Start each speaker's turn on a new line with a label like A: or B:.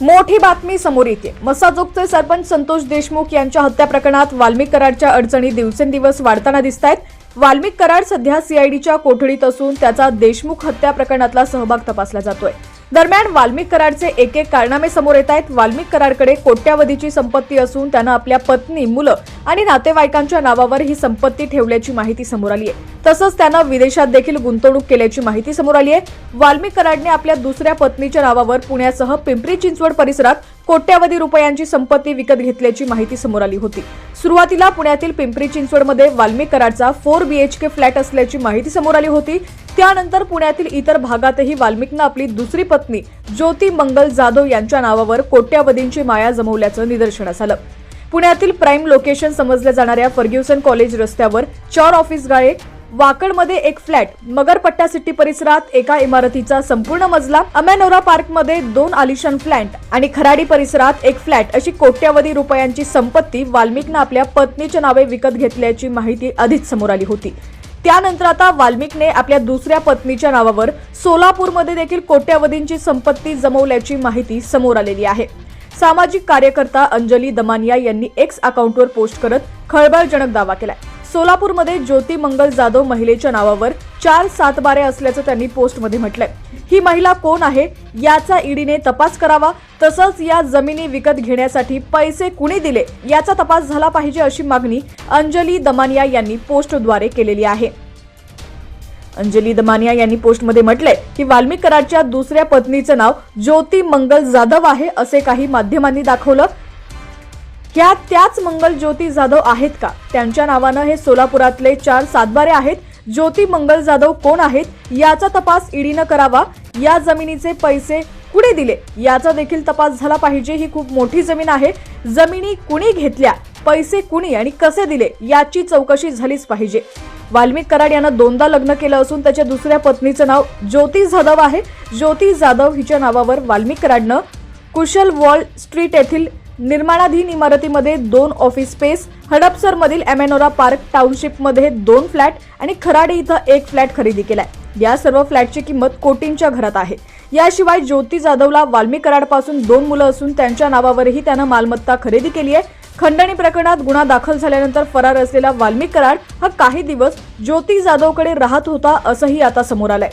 A: मोठी बातमी समोर येते. मसाजोगचे सरपंच संतोष देशमुख यांच्या हत्या प्रकरणात वाल्मिक कराडच्या अडचणी दिवसेंदिवस वाढताना दिसत आहेत वाल्मिक कराड सध्या सीआयडीच्या कोठडीत असून त्याचा देशमुख हत्या प्रकरणातला सहभाग तपासला जातोय. दरम्यान वाल्मिक कराडचे एक एक कारनामे समोर येत आहेत वाल्मिक कराडकडे कोट्यावधीची संपत्ती असून त्यानं आपल्या पत्नी मुलं आणि नातेवाईकांच्या नावावर ही संपत्ती ठेवल्याची माहिती समोर आली आहे तसंच त्यानं विदेशात देखील गुंतवणूक केल्याची माहिती समोर आली आहे वाल्मिक कराडने आपल्या दुसऱ्या पत्नीच्या नावावर पुण्यासह पिंपरी चिंचवड परिसरात कोट्यावधी रुपयांची संपत्ती विकत घेतल्याची माहिती समोर आली होती. सुरुवातीला पुण्यातील पिंपरी चिंचवडमध्ये वाल्मिक कराडचा फोर बीएचके फ्लॅट असल्याची माहिती समोर आली होती. त्यानंतर पुण्यातील इतर भागातही वाल्मिकनं आपली दुसरी पत्नी ज्योती मंगल जाधव यांच्या नावावर कोट्यावधींची माया जमवल्याचं निदर्शनास आलं. पुण्यातील प्राईम लोकेशन समजल्या जाणाऱ्या फर्ग्युसन कॉलेज रस्त्यावर चार ऑफिस गाळे वाकडमध्ये एक फ्लॅट मगरपट्टा सिटी परिसरात एका इमारतीचा संपूर्ण मजला अमॅनोरा पार्कमध्ये दोन आलिशान फ्लॅट आणि खराडी परिसरात एक फ्लॅट अशी कोट्यावधी रुपयांची संपत्ती वाल्मिकनं आपल्या पत्नीच्या नावे विकत घेतल्याची माहिती आधीच समोर आली होती. त्यानंतर आता वाल्मिकने आपल्या दुसऱ्या पत्नीच्या नावावर सोलापूरमध्ये देखील कोट्यावधींची संपत्ती जमवल्याची माहिती समोर आलेली आहे. सामाजिक कार्यकर्ता अंजली दमानिया यांनी एक्स अकाउंटवर पोस्ट करत खळबळजनक दावा केलाय. सोलापूरमध्ये ज्योती मंगल जाधव महिलेच्या नावावर चार सातबारे असल्याचं त्यांनी पोस्टमध्ये म्हटलंय. ही महिला कोण आहे? याचा ईडीने तपास करावा. तसंच या जमिनी विकत घेण्यासाठी पैसे कुणी दिले? याचा तपास झाला पाहिजे अशी मागणी अंजली दमानिया यांनी पोस्टद्वारे केलेली आहे. अंजली दमानिया यांनी पोस्टमध्ये म्हटलंय की वाल्मिकराच्या दुसऱ्या पत्नीचं नाव ज्योती मंगल जाधव आहे असे काही माध्यमांनी दाखवलं. ह्या त्याच मंगल ज्योती जाधव आहेत का? त्यांच्या नावानं हे सोलापुरातले चार सातबारे आहेत. ज्योती मंगल जाधव कोण आहेत? याचा तपास ईडीनं करावा. या जमिनीचे पैसे कुणी दिले? याचा देखील तपास झाला पाहिजे. ही खूप मोठी जमीन आहे. जमिनी कुणी घेतल्या? पैसे कुणी आणि कसे दिले याची चौकशी झालीच पाहिजे. वाल्मिक कराड यानं दोनदा लग्न केलं असून त्याच्या दुसऱ्या पत्नीचं नाव ज्योती जाधव आहे. ज्योती जाधव हिच्या नावावर वाल्मिक कराडनं कुशल वॉल स्ट्रीट येथील निर्माणाधीन इमारतीमध्ये दोन ऑफिस स्पेस हडपसरमधील अमेनोरा पार्क टाउनशिपमध्ये दोन फ्लॅट आणि खराडे इथं एक फ्लॅट खरेदी केलाय. या सर्व फ्लॅटची किंमत कोटींच्या घरात आहे. याशिवाय ज्योती जाधवला वाल्मिक कराडपासून दोन मुलं असून त्यांच्या नावावरही त्यानं मालमत्ता खरेदी केली आहे. खंडणी प्रकरणात गुन्हा दाखल झाल्यानंतर फरार असलेला वाल्मिक कराड हा काही दिवस ज्योती जाधवकडे राहत होता असंही आता समोर आलंय.